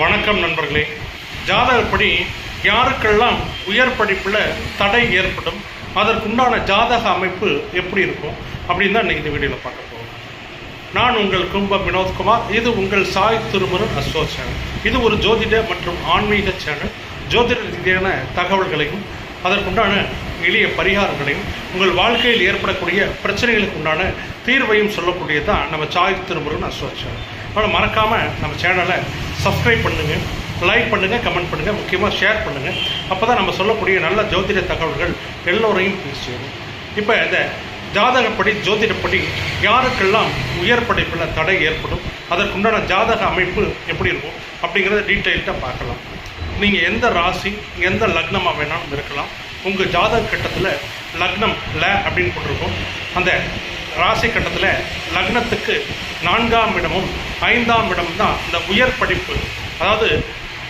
வணக்கம் நண்பர்களே. ஜாதகப்படி யாருக்கெல்லாம் உயர் படிப்பில் தடை ஏற்படும் அதற்குண்டான ஜாதக அமைப்பு எப்படி இருக்கும் அப்படின்னு தான் இன்னைக்கு இந்த வீடியோவில் பார்க்க போகிறோம் நான் உங்கள் கும்ப வினோத்குமார். இது உங்கள் சாய் திருமுருகன் அஸ்வோ சேனல். இது ஒரு ஜோதிட மற்றும் ஆன்மீக சேனல். ஜோதிட ரீதியான தகவல்களையும் அதற்குண்டான எளிய பரிகாரங்களையும் உங்கள் வாழ்க்கையில் ஏற்படக்கூடிய பிரச்சனைகளுக்கு உண்டான தீர்வையும் சொல்லக்கூடியது தான் நம்ம சாய் திருமருன்னு அஸ்வோ சேனல். அதனால் மறக்காமல் நம்ம சேனலை சப்ஸ்கிரைப் பண்ணுங்கள் லைக் பண்ணுங்கள் கமெண்ட் பண்ணுங்கள் முக்கியமாக ஷேர் பண்ணுங்கள் அப்போ தான் நம்ம சொல்லக்கூடிய நல்ல ஜோதிட தகவல்கள் எல்லோரையும் போய் சேரும் இப்போ இந்த ஜாதகப்படி ஜோதிடப்படி யாருக்கெல்லாம் உயர் படைப்பில் தடை ஏற்படும்? அதற்குண்டான ஜாதக அமைப்பு எப்படி இருக்கும்? அப்படிங்கிறத டீட்டெயில்டாக பார்க்கலாம். நீங்கள் எந்த ராசி எந்த லக்னமாக வேணாலும் இருக்கலாம். உங்கள் ஜாதக கட்டத்தில் லக்னம் ல அப்படின்னு போட்டிருக்கோம். அந்த ராசி கட்டத்தில் லக்னத்துக்கு நான்காம் இடமும் ஐந்தாம் இடம் தான் இந்த உயர் படிப்பு. அதாவது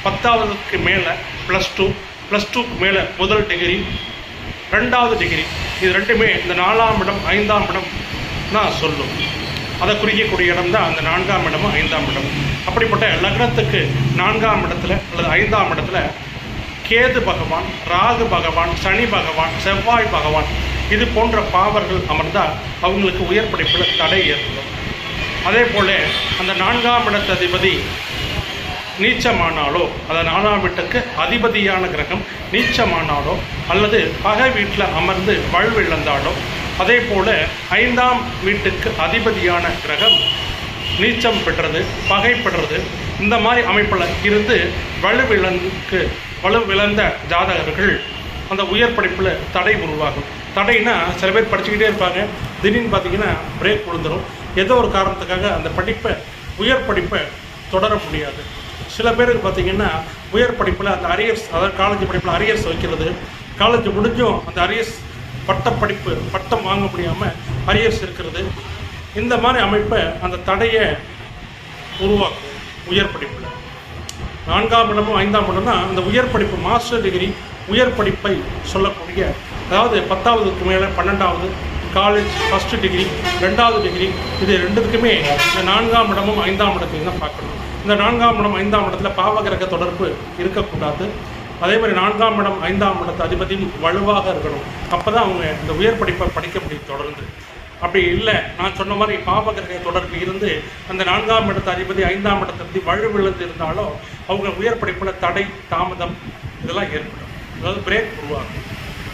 பத்தாவதுக்கு மேலே ப்ளஸ் டூ ப்ளஸ் டூக்கு மேலே முதல் டிகிரி ரெண்டாவது டிகிரி இது ரெண்டுமே இந்த நாலாம் இடம் ஐந்தாம் இடம் தான் சொல்லும். அதை குறிக்கக்கூடிய இடம் தான் அந்த நான்காம் இடமும் ஐந்தாம் இடம் அப்படிப்பட்ட லக்னத்துக்கு நான்காம் இடத்துல அல்லது ஐந்தாம் இடத்துல கேது பகவான் ராகு பகவான் சனி பகவான் செவ்வாய் பகவான் இது போன்ற பாவர்கள் அமர்ந்தால் அவங்களுக்கு உயர் படிப்பில் தடை ஏற்படும். அதே போல் அந்த நான்காம் இடத்து அதிபதி நீச்சமானாலோ அந்த நாலாம் வீட்டுக்கு அதிபதியான கிரகம் நீச்சமானாலோ அல்லது பகை வீட்டில் அமர்ந்து வலுவிழந்தாலோ அதே போல் ஐந்தாம் வீட்டுக்கு அதிபதியான கிரகம் நீச்சம் பெற்றது பகை பெற்றது இந்த மாதிரி அமைப்பில் இருந்து வலுவிழந்துக்கு வலுவிழந்த ஜாதகர்கள் அந்த உயர் படிப்பில் தடை உருவாகும். தடைனா சில பேர் படிச்சுக்கிட்டே இருப்பாங்க. திடீர்னு பார்த்தீங்கன்னா பிரேக் விழுந்துடும் ஏதோ ஒரு காரணத்துக்காக அந்த படிப்பை உயர் படிப்பை தொடர முடியாது. சில பேருக்கு பார்த்தீங்கன்னா உயர் படிப்பில் அந்த அரியர்ஸ் அதாவது காலேஜ் படிப்பில் அரியர்ஸ் வைக்கிறது காலேஜ் முடிஞ்சும் அந்த அரியர்ஸ் பட்ட படிப்பு பட்டம் வாங்க முடியாமல் அரியர்ஸ் இருக்கிறது. இந்த மாதிரி அமைப்பை அந்த தடையை உருவாக்கும் உயர் படிப்பில். நான்காம் இடமும் ஐந்தாம் இடம் தான் அந்த உயர் படிப்பு மாஸ்டர் டிகிரி உயர் படிப்பை சொல்லக்கூடிய அதாவது பத்தாவதுக்கு மேலே பன்னெண்டாவது காலேஜ் ஃபஸ்ட்டு டிகிரி ரெண்டாவது டிகிரி இது ரெண்டுத்துக்குமே இந்த நான்காம் இடமும் ஐந்தாம் இடத்தையும் தான் பார்க்கணும். இந்த நான்காம் இடம் ஐந்தாம் இடத்துல பாவகிரக தொடர்பு இருக்கக்கூடாது. அதே மாதிரி நான்காம் இடம் ஐந்தாம் இடத்து அதிபதியும் வலுவாக இருக்கணும். அப்போ தான் அவங்க இந்த உயர் படிப்பை படிக்க முடியும் தொடர்ந்து. அப்படி இல்லை நான் சொன்ன மாதிரி பாவகிரக தொடர்பு இருந்து அந்த நான்காம் இடத்து அதிபதி ஐந்தாம் இடத்து வலுவிழந்து இருந்தாலோ அவங்க உயர் படிப்பில் தடை தாமதம் இதெல்லாம் ஏற்படும். அதாவது பிரேக் உருவாகும்.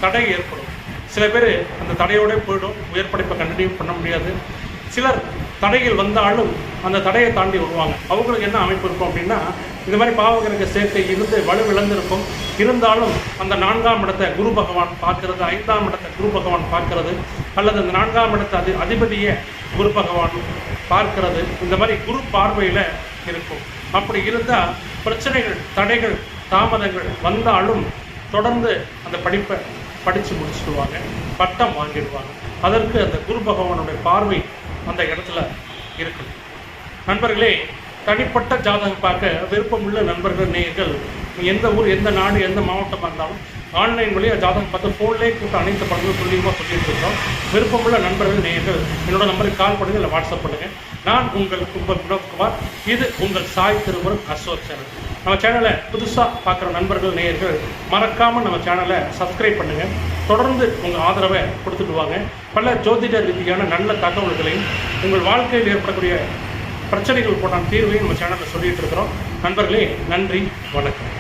தடை ஏற்படும். சில பேர் அந்த தடையோட போயிடும். உயர் படிப்பை கண்டினியூ பண்ண முடியாது. சிலர் தடைகள் வந்தாலும் அந்த தடையை தாண்டி வருவாங்க. அவங்களுக்கு என்ன அமைப்பு இருக்கும் அப்படின்னா இந்த மாதிரி பாவகிரக சேர்க்கை இருந்து வலுவிழந்திருக்கும் இருந்தாலும் அந்த நான்காம் இடத்தை குரு பகவான் பார்க்கறது ஐந்தாம் இடத்தை குரு பகவான் பார்க்கறது அல்லது அந்த நான்காம் இடத்தை அதி அதிபதியை குரு பகவான் பார்க்கிறது. இந்த மாதிரி குரு பார்வையில் இருக்கும். அப்படி இருந்தால் பிரச்சனைகள் தடைகள் தாமதங்கள் வந்தாலும் தொடர்ந்து அந்த படிப்பை படித்து முடிச்சுடுவாங்க பட்டம் வாங்கிடுவாங்க. அதற்கு அந்த குரு பகவானுடைய பார்வை அந்த இடத்துல இருக்குது நண்பர்களே தனிப்பட்ட ஜாதகம் பார்க்க விருப்பமுள்ள நண்பர்கள் நேயர்கள் எந்த ஊர் எந்த நாடு எந்த மாவட்டமாக இருந்தாலும் ஆன்லைன் வழியாக ஜாதகம் பார்த்து ஃபோன்லேயே கூப்பிட்டு அனைத்து படங்களும் துல்லியமாக சொல்லிட்டு இருக்கோம். விருப்பமுள்ள நண்பர்கள் நேயர்கள் என்னோட நம்பருக்கு கால் பண்ணுங்கள் இல்லை வாட்ஸ்அப் பண்ணுங்கள் நான் உங்கள் கும்பல் வினோத்குமார் இது உங்கள் சாய் திருமுருகன் அசோக் சேனல். நம்ம சேனலை புதுசாக பார்க்குற நண்பர்கள் நேயர்கள் மறக்காமல் நம்ம சேனலை சப்ஸ்கிரைப் பண்ணுங்கள் தொடர்ந்து உங்கள் ஆதரவை கொடுத்துட்டு வாங்க. பல ஜோதிட ரீதியான நல்ல தகவல்களையும் உங்கள் வாழ்க்கையில் ஏற்படக்கூடிய பிரச்சனைகள் போட்டான் தீர்வையும் நம்ம சேனலில் சொல்லிகிட்டு இருக்கிறோம். நண்பர்களே நன்றி வணக்கம்.